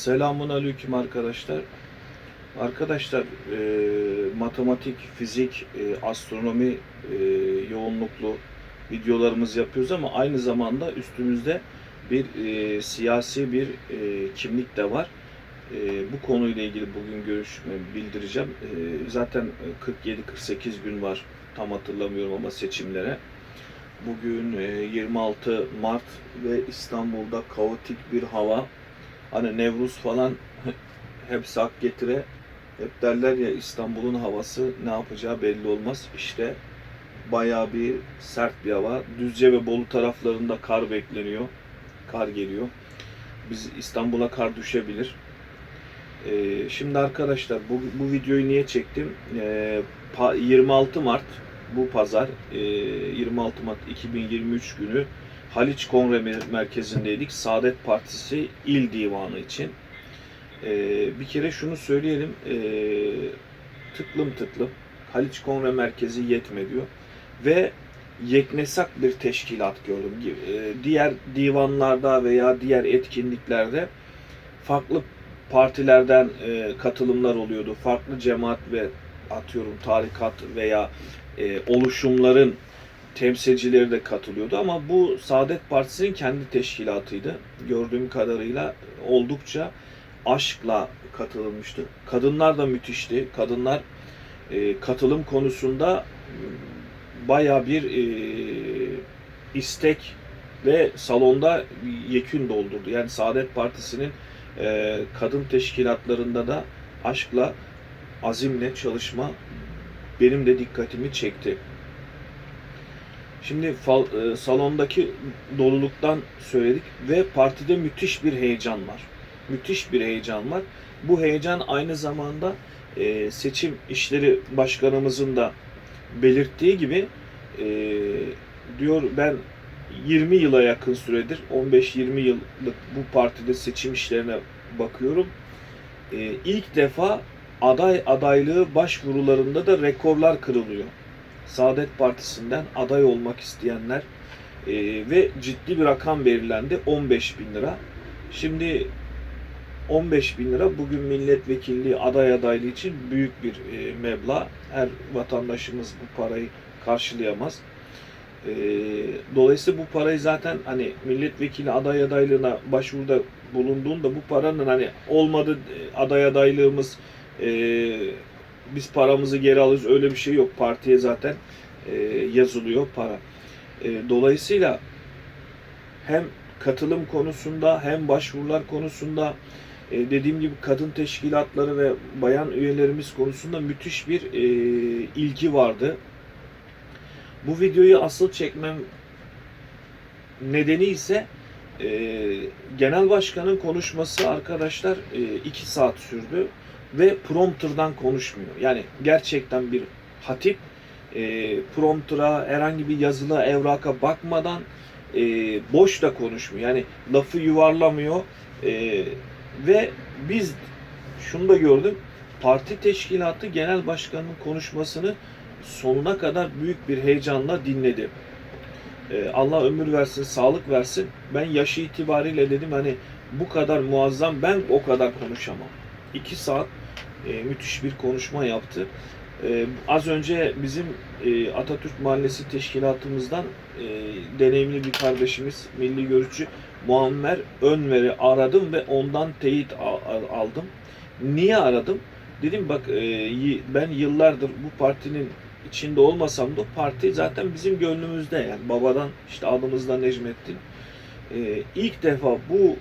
Selamun aleyküm arkadaşlar. Arkadaşlar e, matematik, fizik, e, astronomi e, yoğunluklu videolarımız yapıyoruz ama aynı zamanda üstümüzde bir e, siyasi bir e, kimlik de var. E, bu konuyla ilgili bugün görüşme bildireceğim. E, zaten 47-48 gün var tam hatırlamıyorum ama seçimlere. Bugün e, 26 Mart ve İstanbul'da kaotik bir hava. Hani Nevruz falan hepsi hak getire. Hep derler ya İstanbul'un havası ne yapacağı belli olmaz. İşte bayağı bir sert bir hava. Düzce ve Bolu taraflarında kar bekleniyor. Kar geliyor. Biz İstanbul'a kar düşebilir. Ee, şimdi arkadaşlar bu, bu videoyu niye çektim? Ee, pa- 26 Mart bu pazar e, 26 Mart 2023 günü Haliç Kongre Mer- Merkezi'ndeydik. Saadet Partisi İl Divanı için. E, bir kere şunu söyleyelim. E, tıklım tıklım Haliç Kongre Merkezi yetme diyor. Ve yeknesak bir teşkilat gördüm. E, diğer divanlarda veya diğer etkinliklerde farklı partilerden e, katılımlar oluyordu. Farklı cemaat ve atıyorum tarikat veya e, oluşumların temsilcileri de katılıyordu ama bu Saadet Partisi'nin kendi teşkilatıydı. Gördüğüm kadarıyla oldukça aşkla katılmıştı. Kadınlar da müthişti. Kadınlar e, katılım konusunda m, baya bir e, istek ve salonda yekün doldurdu. Yani Saadet Partisi'nin e, kadın teşkilatlarında da aşkla, azimle çalışma benim de dikkatimi çekti. Şimdi fal- e, salondaki doluluktan söyledik ve partide müthiş bir heyecan var. Müthiş bir heyecan var. Bu heyecan aynı zamanda e, seçim işleri başkanımızın da belirttiği gibi e, diyor ben 20 yıla yakın süredir 15-20 yıllık bu partide seçim işlerine bakıyorum. E, ilk defa aday adaylığı başvurularında da rekorlar kırılıyor. Saadet Partisi'nden aday olmak isteyenler e, ve ciddi bir rakam belirlendi 15 bin lira. Şimdi 15 bin lira bugün milletvekilliği aday adaylığı için büyük bir e, meblağ. Her vatandaşımız bu parayı karşılayamaz. E, dolayısıyla bu parayı zaten hani milletvekili aday adaylığına başvuruda bulunduğunda bu paranın hani olmadı e, aday adaylığımız e, biz paramızı geri alırız öyle bir şey yok. Partiye zaten e, yazılıyor para. E, dolayısıyla hem katılım konusunda hem başvurular konusunda e, dediğim gibi kadın teşkilatları ve bayan üyelerimiz konusunda müthiş bir e, ilgi vardı. Bu videoyu asıl çekmem nedeni ise e, genel başkanın konuşması arkadaşlar 2 saat sürdü ve prompterdan konuşmuyor. Yani gerçekten bir hatip e, promptura herhangi bir yazılı evraka bakmadan e, boş da konuşmuyor. Yani lafı yuvarlamıyor e, ve biz şunu da gördüm. Parti teşkilatı genel başkanının konuşmasını sonuna kadar büyük bir heyecanla dinledi. E, Allah ömür versin, sağlık versin. Ben yaşı itibariyle dedim hani bu kadar muazzam ben o kadar konuşamam. 2 saat e, müthiş bir konuşma yaptı. E, az önce bizim e, Atatürk Mahallesi teşkilatımızdan e, deneyimli bir kardeşimiz, milli görüşçü Muammer Önver'i aradım ve ondan teyit aldım. Niye aradım? Dedim bak e, ben yıllardır bu partinin içinde olmasam da parti zaten bizim gönlümüzde yani babadan işte adımızda Necmettin. E, ilk defa bu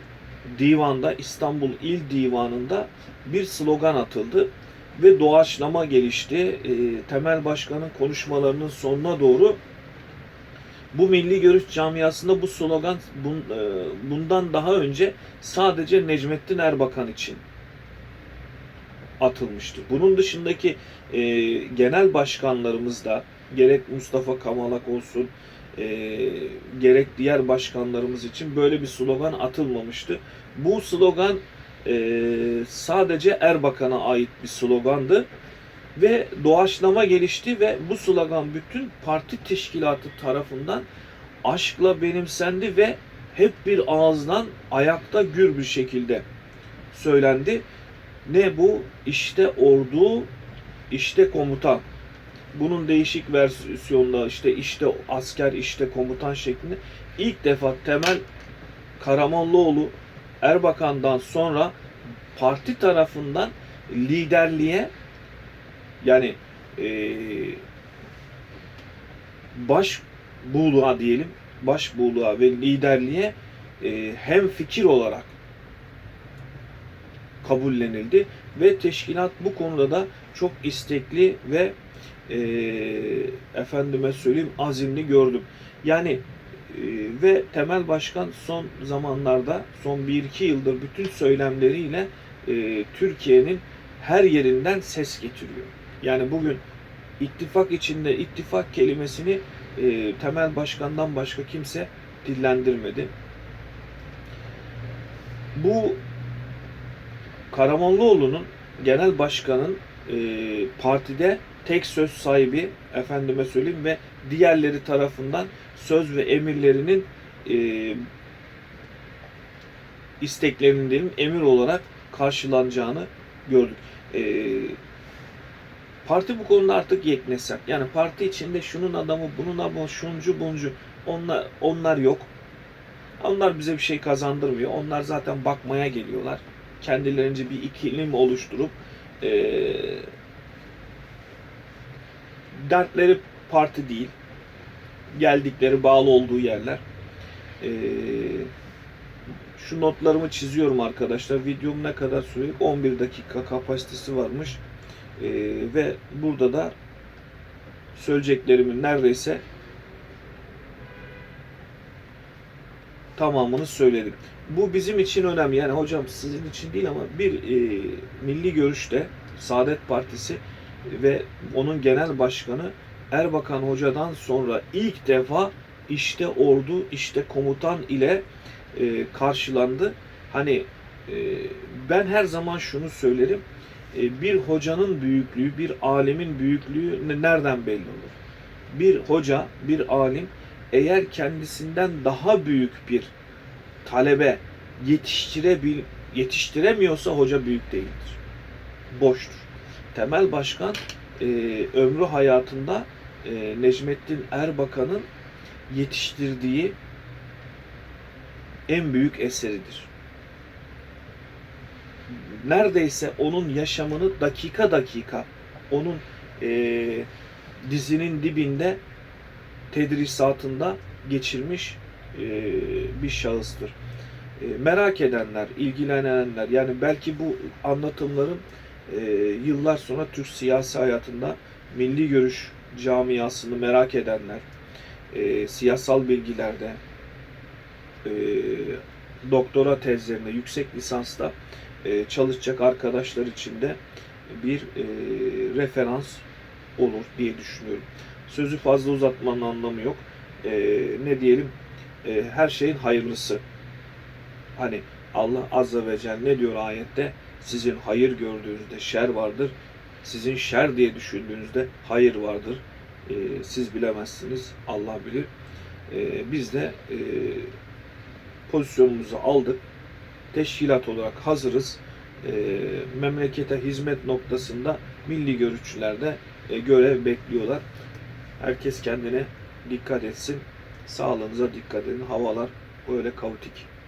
divanda İstanbul İl Divanı'nda bir slogan atıldı ve doğaçlama gelişti. E, Temel Başkan'ın konuşmalarının sonuna doğru bu milli görüş camiasında bu slogan bun- e, bundan daha önce sadece Necmettin Erbakan için atılmıştı. Bunun dışındaki e, genel başkanlarımız da gerek Mustafa Kamalak olsun e, gerek diğer başkanlarımız için böyle bir slogan atılmamıştı. Bu slogan e, sadece Erbakan'a ait bir slogandı ve doğaçlama gelişti ve bu slogan bütün parti teşkilatı tarafından aşkla benimsendi ve hep bir ağızdan ayakta gür bir şekilde söylendi. Ne bu? İşte ordu, işte komutan. Bunun değişik versiyonda işte işte asker, işte komutan şeklinde ilk defa Temel Karamollaoğlu Erbakan'dan sonra parti tarafından liderliğe yani eee baş buğluğa diyelim baş buğluğa ve liderliğe eee, hem fikir olarak kabullenildi ve teşkilat bu konuda da çok istekli ve eee, efendime söyleyeyim azimli gördüm. Yani eee, ve Temel Başkan son zamanlarda son 1-2 yıldır bütün söylemleriyle eee, Türkiye'nin her yerinden ses getiriyor. Yani bugün ittifak içinde ittifak kelimesini eee, Temel Başkan'dan başka kimse dillendirmedi. Bu Karamollaoğlu'nun genel başkanın eee, partide tek söz sahibi efendime söyleyeyim ve diğerleri tarafından söz ve emirlerinin eee isteklerinin diyelim emir olarak karşılanacağını gördük. Eee, parti bu konuda artık yeknesak. Yani parti içinde şunun adamı, bunun adamı, şuncu buncu onlar, onlar yok. Onlar bize bir şey kazandırmıyor. Onlar zaten bakmaya geliyorlar. Kendilerince bir ikilim oluşturup eee dertleri parti değil. Geldikleri bağlı olduğu yerler. Eee şu notlarımı çiziyorum arkadaşlar. Videom ne kadar sürüyor? 11 dakika kapasitesi varmış. Ee, ve burada da söyleyeceklerimin neredeyse tamamını söyledim. Bu bizim için önemli. Yani hocam sizin için değil ama bir e, milli görüşte Saadet Partisi ve onun genel başkanı Erbakan Hoca'dan sonra ilk defa işte ordu, işte komutan ile e, karşılandı. Hani e, ben her zaman şunu söylerim. E, bir hocanın büyüklüğü, bir alimin büyüklüğü ne- nereden belli olur? Bir hoca, bir alim eğer kendisinden daha büyük bir talebe yetiştirebil yetiştiremiyorsa hoca büyük değildir. Boştur. Temel Başkan e, ömrü hayatında e, Necmettin Erbakan'ın yetiştirdiği en büyük eseridir. Neredeyse onun yaşamını dakika dakika onun eee, dizinin dibinde tedrisatında geçirmiş eee, bir şahıstır. Eee, merak edenler, ilgilenenler yani belki bu anlatımların eee, yıllar sonra Türk siyasi hayatında milli görüş camiasını merak edenler, eee, siyasal bilgilerde, e, doktora tezlerinde, yüksek lisansta e, çalışacak arkadaşlar için de bir e, referans olur diye düşünüyorum. Sözü fazla uzatmanın anlamı yok. E, ne diyelim? E, her şeyin hayırlısı. Hani Allah Azze ve Celle ne diyor ayette? Sizin hayır gördüğünüzde şer vardır. Sizin şer diye düşündüğünüzde hayır vardır. E, siz bilemezsiniz. Allah bilir. E, biz de e, pozisyonumuzu aldık. Teşkilat olarak hazırız. E, memlekete hizmet noktasında milli görüşçülerde e, görev bekliyorlar. Herkes kendine dikkat etsin. Sağlığınıza dikkat edin. Havalar böyle kaotik.